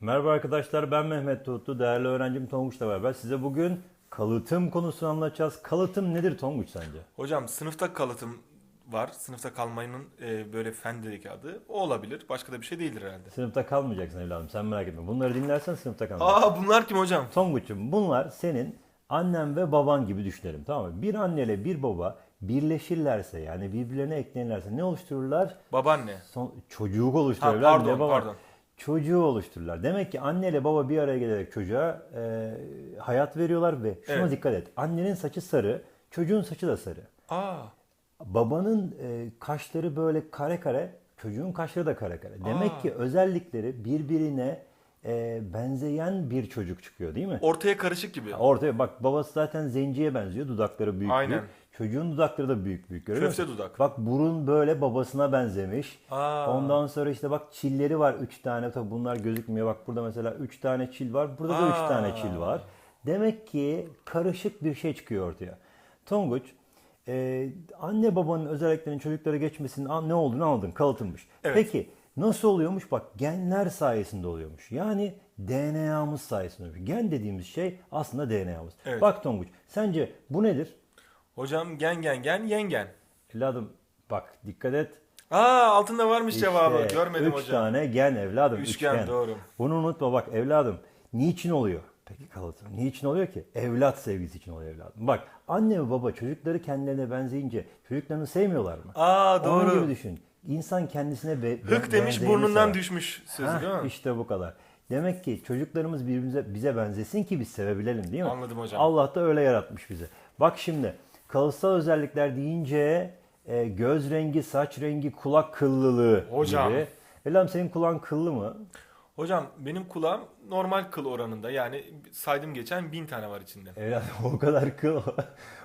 Merhaba arkadaşlar ben Mehmet Tutlu. Değerli öğrencim Tonguç'la beraber size bugün kalıtım konusunu anlatacağız. Kalıtım nedir Tonguç sence? Hocam sınıfta kalıtım var. Sınıfta kalmanın e, böyle fen dedeki adı. O olabilir. Başka da bir şey değildir herhalde. Sınıfta kalmayacaksın evladım sen merak etme. Bunları dinlersen sınıfta kalmayacaksın. Aa bunlar kim hocam? Tonguç'um bunlar senin annen ve baban gibi düşünelim tamam mı? Bir anneyle bir baba birleşirlerse yani birbirlerine eklenirlerse ne oluştururlar? Babaanne. Son, çocuğu oluştururlar. Ha, pardon, ne baba? pardon. Çocuğu oluştururlar. Demek ki anneyle baba bir araya gelerek çocuğa e, hayat veriyorlar ve şuna Evet. dikkat et. Annenin saçı sarı, çocuğun saçı da sarı. Aa Babanın e, kaşları böyle kare kare, çocuğun kaşları da kare kare. Demek ki özellikleri birbirine e, benzeyen bir çocuk çıkıyor değil mi? ortaya karışık gibi. Ortaya bak babası zaten zenciye benziyor. Dudakları büyük Aynen. büyük. Çocuğun dudakları da büyük büyük. Görüyor Köfte musun? dudak. Bak burun böyle babasına benzemiş. Aa. Ondan sonra işte bak çilleri var 3 tane. Tabii bunlar gözükmüyor. Bak burada mesela 3 tane çil var. Burada da 3 Aa. tane çil var. Demek ki karışık bir şey çıkıyor ortaya. Tonguç e, anne babanın özelliklerinin çocuklara geçmesinin ne olduğunu anladın. Kalıtılmış. Evet. Peki nasıl oluyormuş? Bak genler sayesinde oluyormuş. Yani DNA'mız sayesinde oluyormuş. Gen dediğimiz şey aslında DNA'mız. Evet. Bak Tonguç sence bu nedir? Hocam gen gen gen yengen. Evladım bak dikkat et. Aa altında varmış cevabı. İşte Görmedim üç hocam. tane gen evladım. Üçgen, doğru. Bunu unutma bak evladım. Niçin oluyor? Peki kalıtım. Niçin oluyor ki? Evlat sevgisi için oluyor evladım. Bak anne ve baba çocukları kendilerine benzeyince çocuklarını sevmiyorlar mı? Aa Onun gibi doğru. düşün. İnsan kendisine be, Hık demiş burnundan sever. düşmüş sözü Heh, değil mi? İşte bu kadar. Demek ki çocuklarımız birbirimize bize benzesin ki biz sevebilelim değil mi? Anladım hocam. Allah da öyle yaratmış bizi. Bak şimdi kalıtsal özellikler deyince e, göz rengi, saç rengi, kulak kıllılığı Hocam. gibi. Elham senin kulağın kıllı mı? Hocam benim kulağım normal kıl oranında. Yani saydım geçen bin tane var içinde. Evladım o kadar kıl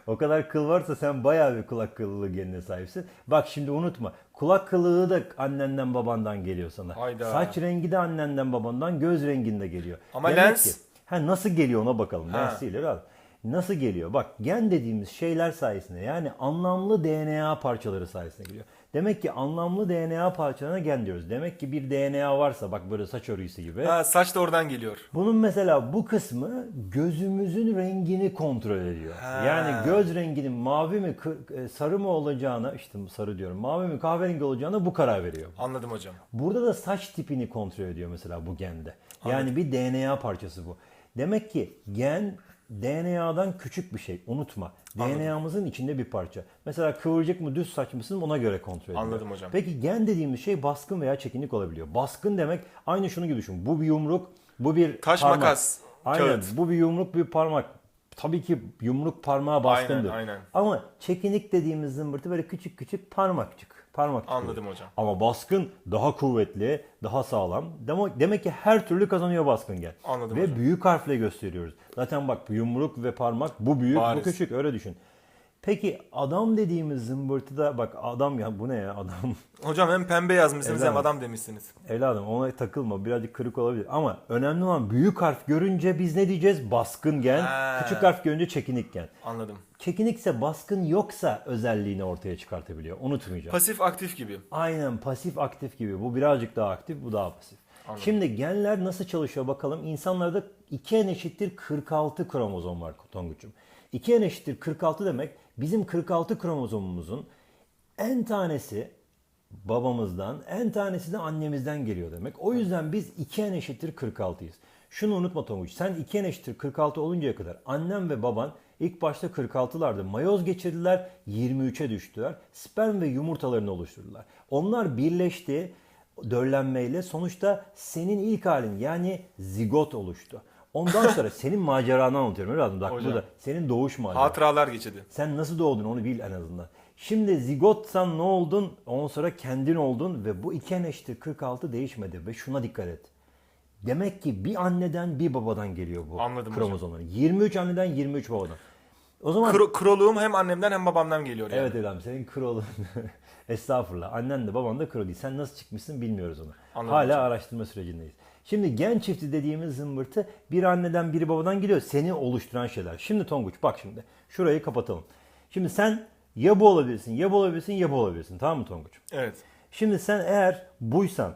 o kadar kıl varsa sen bayağı bir kulak kıllılığı genine sahipsin. Bak şimdi unutma. Kulak kıllığı da annenden babandan geliyor sana. Hayda. Saç rengi de annenden babandan, göz renginde geliyor. Ama lens? Ki, ha nasıl geliyor ona bakalım. Ha. Lens değil herhalde. Nasıl geliyor? Bak gen dediğimiz şeyler sayesinde yani anlamlı DNA parçaları sayesinde geliyor. Demek ki anlamlı DNA parçalarına gen diyoruz. Demek ki bir DNA varsa bak böyle saç örüsü gibi. Ha, saç da oradan geliyor. Bunun mesela bu kısmı gözümüzün rengini kontrol ediyor. Ha. Yani göz renginin mavi mi e, sarı mı olacağına işte sarı diyorum mavi mi kahverengi olacağına bu karar veriyor. Anladım hocam. Burada da saç tipini kontrol ediyor mesela bu gende. Yani bir DNA parçası bu. Demek ki gen DNA'dan küçük bir şey. Unutma. Anladım. DNA'mızın içinde bir parça. Mesela kıvırcık mı düz saç mısın ona göre kontrol ediyor. Anladım hocam. Peki gen dediğimiz şey baskın veya çekinlik olabiliyor. Baskın demek aynı şunu gibi düşün. Bu bir yumruk, bu bir Taş, parmak. makas, Aynen. kağıt. Bu bir yumruk, bir parmak. Tabii ki yumruk parmağı baskındır. Aynen, aynen. Ama çekinik dediğimiz zımbırtı böyle küçük küçük parmakçık. Parmak Anladım hocam. Ama baskın daha kuvvetli, daha sağlam. Demek, demek ki her türlü kazanıyor baskın gel. Anladım Ve hocam. büyük harfle gösteriyoruz. Zaten bak yumruk ve parmak bu büyük, Bariz. bu küçük öyle düşün. Peki adam dediğimiz zımbırtıda bak adam ya bu ne ya adam. Hocam hem pembe yazmışsınız hem adam demişsiniz. Evladım ona takılma birazcık kırık olabilir ama önemli olan büyük harf görünce biz ne diyeceğiz? Baskın gen. Küçük harf görünce çekinik gen. Anladım. Çekinikse baskın yoksa özelliğini ortaya çıkartabiliyor. Unutmayacağım. Pasif aktif gibi. Aynen pasif aktif gibi. Bu birazcık daha aktif, bu daha pasif. Anladım. Şimdi genler nasıl çalışıyor bakalım. İnsanlarda 2n eşittir 46 kromozom var Tonguç'um. 2n eşittir 46 demek bizim 46 kromozomumuzun en tanesi babamızdan, en tanesi de annemizden geliyor demek. O yüzden biz 2n eşittir 46'yız. Şunu unutma Tonguç. Sen 2n eşittir 46 oluncaya kadar annem ve baban ilk başta 46'lardı. Mayoz geçirdiler, 23'e düştüler. Sperm ve yumurtalarını oluşturdular. Onlar birleşti döllenmeyle sonuçta senin ilk halin yani zigot oluştu. Ondan sonra senin maceranı anlatıyorum evladım. Bak Hocam. burada senin doğuş maceran. Hatıralar geçirdi. Sen nasıl doğdun onu bil en azından. Şimdi zigotsan ne oldun? Ondan sonra kendin oldun ve bu iki eşittir 46 değişmedi ve şuna dikkat et. Demek ki bir anneden bir babadan geliyor bu Anladım kromozomlar. 23 anneden 23 babadan. O zaman Kro- kroluğum hem annemden hem babamdan geliyor yani. evet Edam senin krolun estağfurullah. Annen de baban da kro değil. Sen nasıl çıkmışsın bilmiyoruz onu. Anladım Hala hocam. araştırma sürecindeyiz. Şimdi gen çifti dediğimiz zımbırtı bir anneden biri babadan geliyor. Seni oluşturan şeyler. Şimdi Tonguç bak şimdi. Şurayı kapatalım. Şimdi sen ya bu olabilirsin, ya bu olabilirsin, ya bu olabilirsin. Tamam mı Tonguç? Evet. Şimdi sen eğer buysan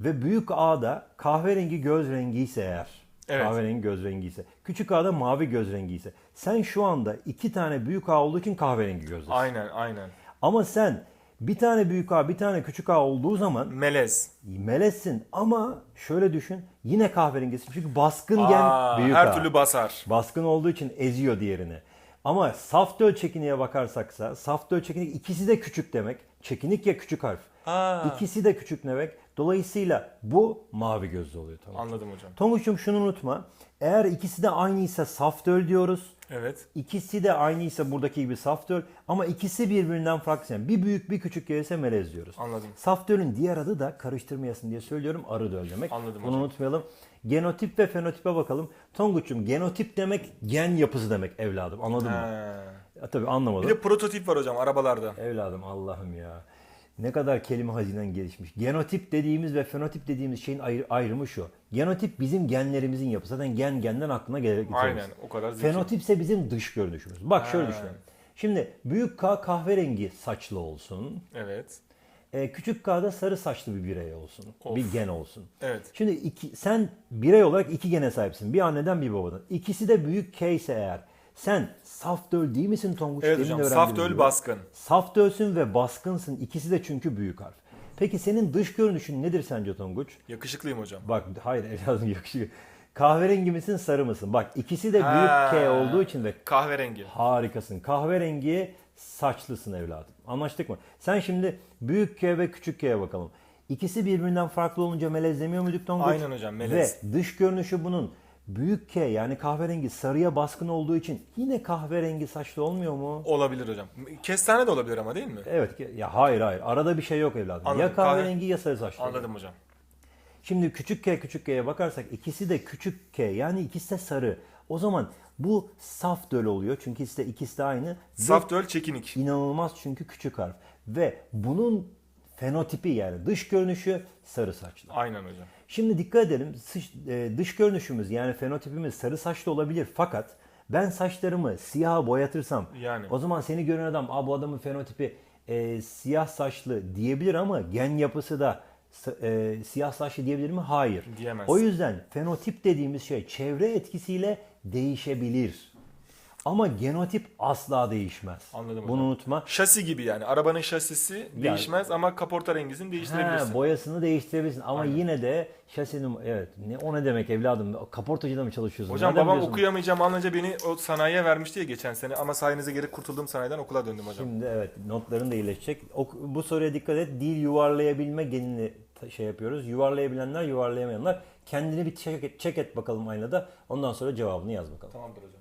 Ve büyük A'da kahverengi göz rengi ise eğer. Evet. Kahverengi göz rengi ise. Küçük A'da mavi göz rengi ise. Sen şu anda iki tane büyük A olduğu için kahverengi gözdesin. Aynen aynen. Ama sen bir tane büyük A bir tane küçük A olduğu zaman Melez. melezsin ama şöyle düşün yine kahverengisin. Çünkü baskın Aa, gen büyük her A. türlü basar. Baskın olduğu için eziyor diğerini. Ama saf döl çekiniğe bakarsaksa saf döl çekinik ikisi de küçük demek. Çekinik ya küçük harf. Aa. İkisi de küçük demek. Dolayısıyla bu mavi gözlü oluyor. Tonguç. Anladım hocam. Tonguç'um şunu unutma. Eğer ikisi de aynıysa saf döl diyoruz. Evet. İkisi de aynıysa buradaki gibi saf döl ama ikisi birbirinden farklı. Yani bir büyük bir küçük gelirse melez diyoruz. Anladım. Saf dölün diğer adı da karıştırmayasın diye söylüyorum arı döl demek. Anladım Bunu hocam. unutmayalım. Genotip ve fenotipe bakalım. Tonguç'um genotip demek gen yapısı demek evladım. Anladın mı? He. Ya, tabii anlamadım. Bir de prototip var hocam arabalarda. Evladım Allah'ım ya. Ne kadar kelime hazinen gelişmiş. Genotip dediğimiz ve fenotip dediğimiz şeyin ayrı- ayrımı şu. Genotip bizim genlerimizin yapısı. Zaten gen genden aklına gelir. Aynen o kadar zeki. Fenotip ise bizim dış görünüşümüz. Bak şöyle Ha. düşünelim. Şimdi büyük K kahverengi saçlı olsun. Evet. E, küçük K'da sarı saçlı bir birey olsun. Of. Bir gen olsun. Evet. Şimdi iki, sen birey olarak iki gene sahipsin. Bir anneden bir babadan. İkisi de büyük K ise eğer. Sen saf döl değil misin Tonguç? Evet Demin hocam. öğrendiğim Saf döl gibi. baskın. Saf dölsün ve baskınsın. İkisi de çünkü büyük harf. Peki senin dış görünüşün nedir sence Tonguç? Yakışıklıyım hocam. Bak hayır evladım yakışıyor. Kahverengi misin sarı mısın? Bak ikisi de büyük Ha. K olduğu için ve Kahverengi. harikasın. Kahverengi saçlısın evladım. Anlaştık mı? Sen şimdi büyük K ve küçük K'ye bakalım. İkisi birbirinden farklı olunca melez demiyor muyduk Tonguç? Aynen hocam, melez. Ve dış görünüşü bunun büyük K yani kahverengi sarıya baskın olduğu için yine kahverengi saçlı olmuyor mu? Olabilir hocam. Kestane de olabilir ama değil mi? Evet. ya hayır hayır. Arada bir şey yok evladım. Anladım. Ya kahverengi ya sarı saçlı. Anladım hocam. Şimdi küçük K küçük K'ye bakarsak ikisi de küçük K yani ikisi de sarı. O zaman bu saf döl oluyor çünkü ikisi de, ikisi de aynı. Saf döl çekinik. inanılmaz çünkü küçük harf. Ve bunun fenotipi yani dış görünüşü sarı saçlı. Aynen hocam. Şimdi dikkat edelim dış, e, dış görünüşümüz yani fenotipimiz sarı saçlı olabilir fakat ben saçlarımı siyaha boyatırsam Yani. o zaman seni gören adam Aa, bu adamın fenotipi e, siyah saçlı diyebilir ama gen yapısı da e, siyah saçlı diyebilir mi? Hayır. Diyemez. O yüzden fenotip dediğimiz şey çevre etkisiyle değişebilir. Ama genotip asla değişmez. Anladım Bunu hocam. unutma. Şasi gibi yani. Arabanın şasisi değişmez ama kaporta rengisini değiştirebilirsin. Ha, boyasını değiştirebilirsin ama yine de şasinin evet ne o ne demek evladım kaportacıda mı çalışıyorsun? Hocam Nereden babam biliyorsun? okuyamayacağım anlayınca beni o sanayiye vermişti ya geçen sene ama sayenizde geri kurtuldum sanayiden okula döndüm hocam. Şimdi evet notların da iyileşecek. Ok- bu soruya dikkat et. Dil yuvarlayabilme genini şey yapıyoruz. Yuvarlayabilenler, yuvarlayamayanlar. Kendini bir check et, check et bakalım aynada. Ondan sonra cevabını yaz bakalım. Tamamdır hocam.